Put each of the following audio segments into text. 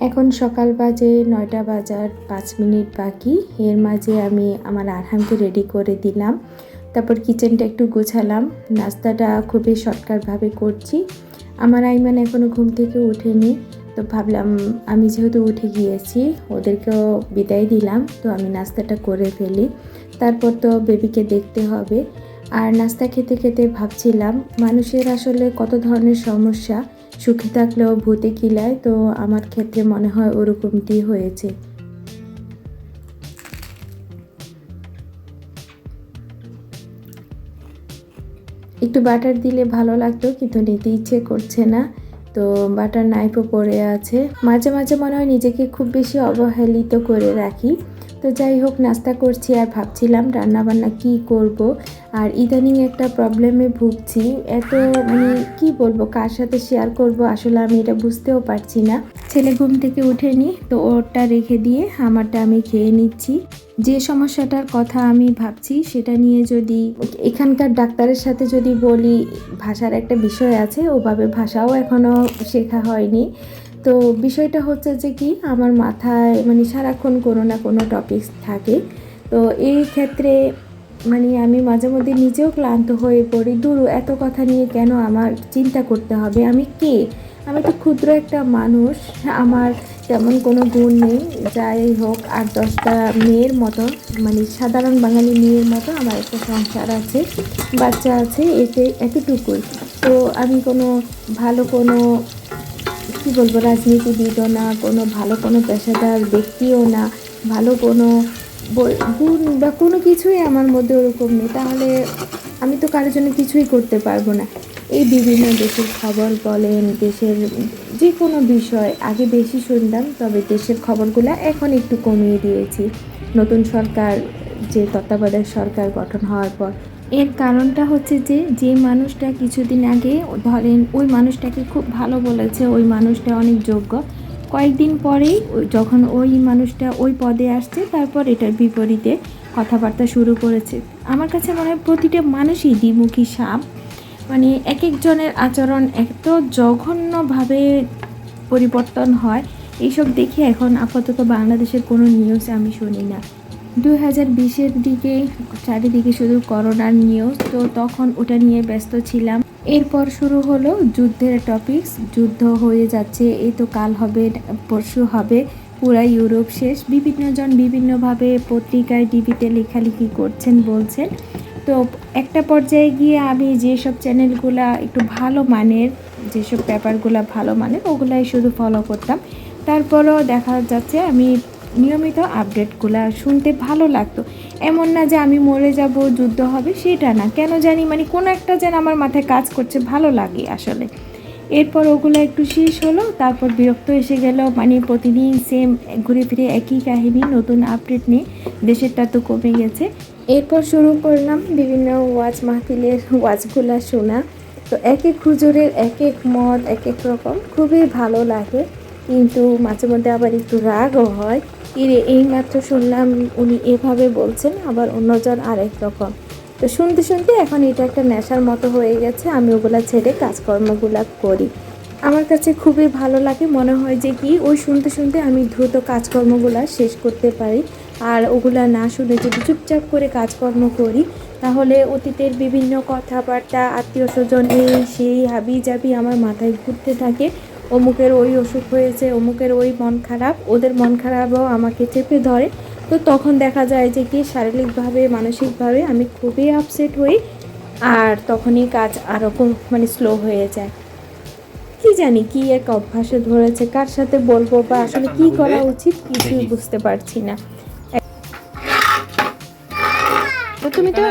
এখন সকাল বাজে নয়টা বাজার পাঁচ মিনিট বাকি। এর মাঝে আমি আমার আরহামকে রেডি করে দিলাম। তারপর কিচেনটা একটু গোছালাম। নাস্তাটা খুবই শর্টকাটভাবে করছি। আমার আইমান এখনও ঘুম থেকে ওঠেনি। তো ভাবলাম, আমি যেহেতু উঠে গিয়েছি, ওদেরকেও বিদায় দিলাম। তো আমি নাস্তাটা করে ফেলি। তারপর তো বেবিকে দেখতে হবে। আর নাস্তা খেতে খেতে ভাবছিলাম, মানুষের আসলে কত ধরনের সমস্যা। সুখে থাকলেও ভূতে কিলায় তো আমার ক্ষেত্রে মনে হয় ওরকমটি হয়েছে। একটু বাটার দিলে ভালো লাগতো, কিন্তু নিতে ইচ্ছে করছে না। তো বাটার নাইফও পড়ে আছে। মাঝে মাঝে মনে হয় নিজেকে খুব বেশি অবহেলিত করে রাখি। তো যাই হোক, নাস্তা করছি আর ভাবছিলাম রান্নাবান্না কি করব। আর ইদানিং একটা প্রবলেমে ভুগছি। এত মানে কি বলব, কার সাথে শেয়ার করব আসলে আমি এটা বুঝতেও পারছি না। ছেলে ঘুম থেকে উঠেনি, তো ওরটা রেখে দিয়ে আমারটা আমি খেয়ে নিচ্ছি। যে সমস্যাটার কথা আমি ভাবছি, সেটা নিয়ে যদি এখানকার ডাক্তারের সাথে যদি বলি, ভাষার একটা বিষয় আছে, ওভাবে ভাষাও এখনও শেখা হয়নি। তো বিষয়টা হচ্ছে যে কি, আমার মাথায় মানে সারাক্ষণ কোনো না কোনো টপিকস থাকে। তো এই ক্ষেত্রে মানে আমি মাঝে মধ্যে নিজেও ক্লান্ত হয়ে পড়ি। দূর, এত কথা নিয়ে কেন আমার চিন্তা করতে হবে? আমি কে? আমি তো ক্ষুদ্র একটা মানুষ। আমার তেমন কোনো গুণ নেই। যাই হোক, আট দশটা মেয়ের মতো মানে সাধারণ বাঙালি মেয়ের মতো আমার একটা সংসার আছে, বাচ্চা আছে, এতে এতটুকুই। তো আমি কোনো ভালো কোনো কী বলব রাজনীতিবিদও না, কোনো ভালো কোনো পেশাদার ব্যক্তিও না, ভালো কোনো গুণ বা কোনো কিছুই আমার মধ্যে ওরকম নেই। তাহলে আমি তো কারোর জন্য কিছুই করতে পারব না। এই বিভিন্ন দেশের খবর বলেন, দেশের যে কোনো বিষয়, আগে বেশি শুনতাম, তবে দেশের খবরগুলো এখন একটু কমিয়ে দিয়েছি। নতুন সরকার, যে তত্ত্বাবধায়ক সরকার গঠন হওয়ার পর। এর কারণটা হচ্ছে যে যে মানুষটা কিছুদিন আগে, ধরেন ওই মানুষটাকে খুব ভালো বলেছে, ওই মানুষটা অনেক যোগ্য। কয়েকদিন পরেই যখন ওই মানুষটা ওই পদে আসছে, তারপর এটার বিপরীতে কথাবার্তা শুরু করেছে। আমার কাছে মনে হয় প্রতিটা মানুষই দ্বিমুখী সাপ। মানে এক একজনের আচরণ এত জঘন্যভাবে পরিবর্তন হয়। এইসব দেখে এখন আপাতত বাংলাদেশের কোনো নিউজ আমি শুনি না। দুই হাজার বিশের দিকে, চারিদিকে শুধু করোনার নিউজ তো তখন ওটা নিয়ে ব্যস্ত ছিলাম। এরপর শুরু হলো যুদ্ধের টপিকস যুদ্ধ হয়ে যাচ্ছে এই তো কাল হবে, পরশু হবে, পুরা ইউরোপ শেষ। বিভিন্নজন বিভিন্নভাবে পত্রিকায় টিভিতে লেখালেখি করছেন, বলছেন। তো একটা পর্যায়ে গিয়ে আমি যেসব চ্যানেলগুলা একটু ভালো মানের, যেসব পেপারগুলো ভালো মানের, ওগুলাই শুধু ফলো করতাম। তারপরও দেখা যাচ্ছে আমি নিয়মিত আপডেটগুলো শুনতে ভালো লাগতো। এমন না যে আমি মরে যাব, যুদ্ধ হবে, সেটা না। কেন জানি মানে কোনো একটা যেন আমার মাথায় কাজ করছে ভালো লাগে আসলে। এরপর ওগুলো একটু শেষ হলো, তারপর বিরক্ত এসে গেল। মানে প্রতিদিন সেম ঘুরে ফিরে একই কাহিনী, নতুন আপডেট নিয়ে দেশেরটা তো কমে গেছে। এরপর শুরু করলাম বিভিন্ন ওয়াজ মাহফিলের ওয়াজগুলো শোনা। তো এক এক হুজুরের এক এক মত এক এক রকম, খুবই ভালো লাগে। কিন্তু মাঝে মধ্যে আবার একটু রাগও হয়। ইরে এইমাত্র শুনলাম উনি এভাবে বলছেন, আবার অন্যজন আরেক রকম। তো শুনতে শুনতে এখন এটা একটা নেশার মতো হয়ে গেছে, আমি ওগুলা ছেড়ে কাজকর্মগুলা করি। আমার কাছে খুবই ভালো লাগে, মনে হয় যে কি, ওই শুনতে শুনতে আমি দ্রুত কাজকর্মগুলা শেষ করতে পারি। আর ওগুলা না শুনে যদি চুপচাপ করে কাজকর্ম করি, তাহলে অতীতের বিভিন্ন কথাবার্তা, আত্মীয় স্বজন এই সেই হাবি জাবি আমার মাথায় ঘুরতে থাকে। অমুকের ওই অসুখ হয়েছে অমুকের ওই মন খারাপ ওদের মন খারাপও আমাকে চেপে ধরে। তো তখন দেখা যায় যে কি শারীরিকভাবে মানসিকভাবে আমি খুবই আপসেট হই আর তখনই কাজ আরও মানে স্লো হয়ে যায়। কি জানি কি এক অভ্যাসে ধরেছে কার সাথে বলব বা আসলে কি করা উচিত কিছুই বুঝতে পারছি না। তো তুমি তো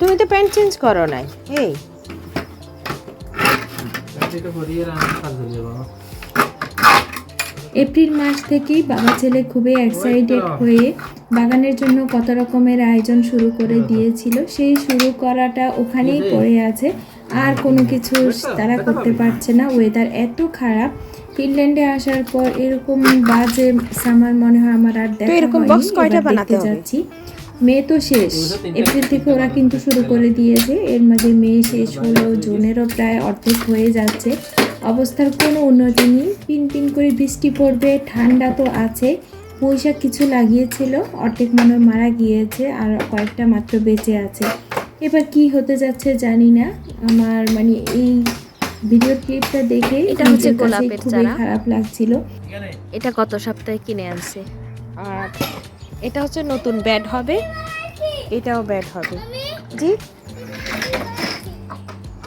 তুমি তো প্যান্ট চেঞ্জ করো নাই। এই। এপ্রিল মাস থেকেই বাবা ছেলে খুবই এক্সাইটেড হয়ে বাগানের জন্য কত রকমের আয়োজন শুরু করে দিয়েছিল। সেই শুরু করাটা ওখানেই পড়ে আছে। আর কোনো কিছু তারা করতে পারছে না। ওয়েদার এত খারাপ। ফিনল্যান্ডে আসার পর এরকম বাজে সামার মনে হয় আমার আর দেখা এরকম box কয়টা বানাতে যাচ্ছি। মে তো শেষ। এপ্রিল থেকে ওরা কিন্তু শুরু করে দিয়েছে। এর মাঝে মে শেষ হলো জুনেরও প্রায় অর্ধেক হয়ে যাচ্ছে। অবস্থার কোনো উন্নতি নেই। পিন পিন করে বৃষ্টি পড়বে ঠান্ডা তো আছে। পয়সা কিছু লাগিয়েছিল অর্ধেক মনে হয় মারা গিয়েছে আর কয়েকটা মাত্র বেঁচে আছে। এবার কি হতে যাচ্ছে জানি না। আমার মানে এই ভিডিও ক্লিপটা দেখে এটা হচ্ছে গোলাপের চারা। খারাপ লাগছিল। এটা গত সপ্তাহে কিনে আনছে। আর এটা হচ্ছে নতুন ব্যাড হবে। এটাও ব্যাড হবে। জি।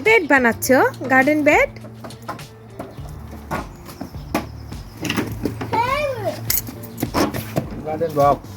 বেড বানাচ্ছ? Garden bed garden box